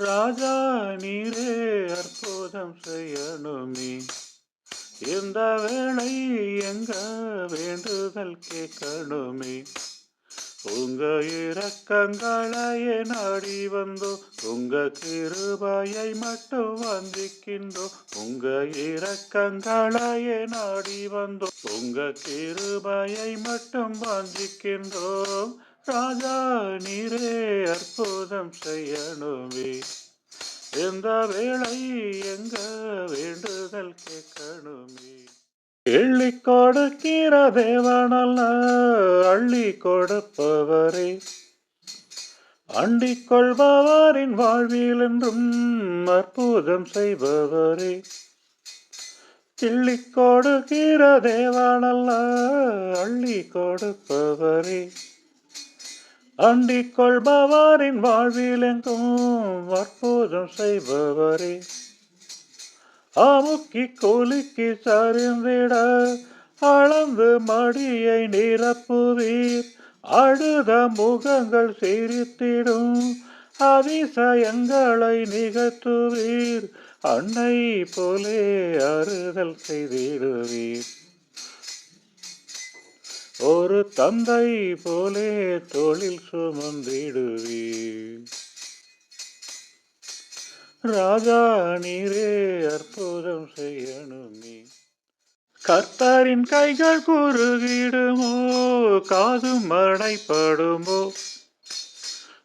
ராஜா நீரே அற்புதம் செய்யணுமே. இந்த வேளை எங்க வேண்டுதல் கேட்கணுமே. உங்க இரக்கங்களையே நாடி வந்தோ உங்க கிருபாயை மட்டும் வந்திக்கின்றோ உங்க இரக்கங்களையே நாடி வந்தோ உங்க கிருபாயை மட்டும் வந்திக்கின்றோம் ராஜா நீரே அற்புதம் செய்யணுமே. எந்த வேளை எங்க வேண்டுதல் கேட்கணுமே. எள்ளி கொடுக்கிற தேவனல்ல அள்ளி கொடுப்பவரே. அண்டிக் கொள்பவரின் வாழ்வில் என்றும் அற்புதம் செய்பவரே. கிள்ளி கொடுக்கிற தேவனல்ல அள்ளி கொடுப்பவரே. அண்டிக் கொள்பவரின் வாழ்வில் எங்கும் அற்புதம் செய்பவரே. அமுக்கி குலுக்கி சரிந்திட அளந்து மடியை நிரப்புவீர். அழுத முகங்கள் சிரித்திடும் அதிசயங்களை நிகழ்த்துவீர். அன்னை போலே அறுதல் செய்திடுவீர். ஒரு தந்தை போலே தொழில் சுமந்திடுவீர். ராஜா நீரே அற்புதம் செய்யணுமே. கர்த்தாரின் கைகள் குறுகிடுமோ காது மடைப்படுமோ?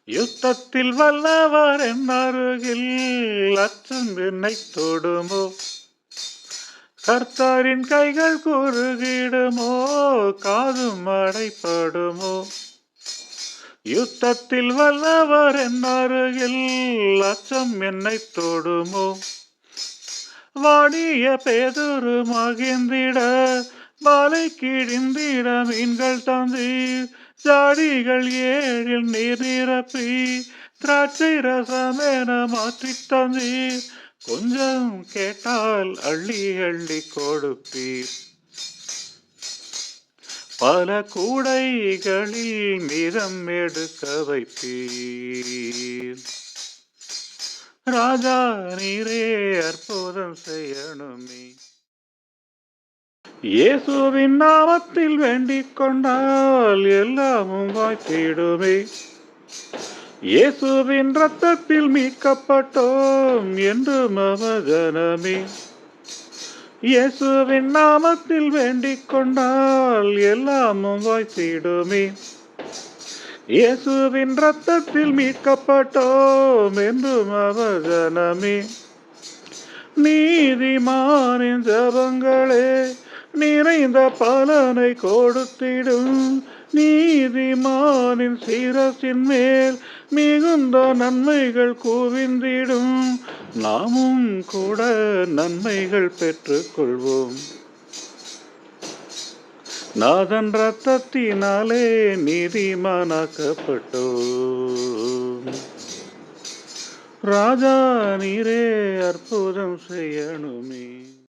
யுத்தத்தில் வல்லவர் என் அருகில் அச்சம் என்னை தொடுமோ? கர்த்தாரின் கைகள் குறுகிடுமோ? காதும் அடைப்படுமோ? யுத்தத்தில் வல்லவர் என் அருகில் அச்சம் என்னை தொடுமோ? வாடிய பேதுரு மகிழ்ந்திட வாலை கிழிந்திட மீன்கள் தந்தீர் ஜாடிகள் ஏழில் நீர் நிரப்பி திராட்சை ரசமென மாற்றி தந்தீர் கொஞ்சம் கேட்டால் அள்ளி அள்ளி கொடுப்பீர். பல கூடைகளில் மிதம் எடுக்க வைப்பீர். ராஜா நீரே அற்புதம் செய்யணுமே. இயேசுவின் நாமத்தில் வேண்டிக் கொண்டால் எல்லாமும் வாய்த்திடுமே. இயேசுவின் ரத்தத்தில் மீட்கப்பட்டோம் என்று மவஜனமே இயேசுவின் நாமத்தில் வேண்டிக் கொண்டால் எல்லாமும் வாய்த்திடுமே. இயேசுவின் ரத்தத்தில் மீட்கப்பட்டோம் என்றும் அவஜனமே நீதிமானின் ஜபங்களே நிறைந்த பலனை கொடுத்திடும். நீதிமானின் சீரசின் மேல் மிகுந்த நன்மைகள் குவிந்திடும். நாமும் கூட நன்மைகள் பெற்றுக்கொள்வோம். நாதன் ரத்தத்தினாலே நீதிமானாக்கப்பட்டோம். ராஜா நீரே அற்புதம் செய்யணுமே.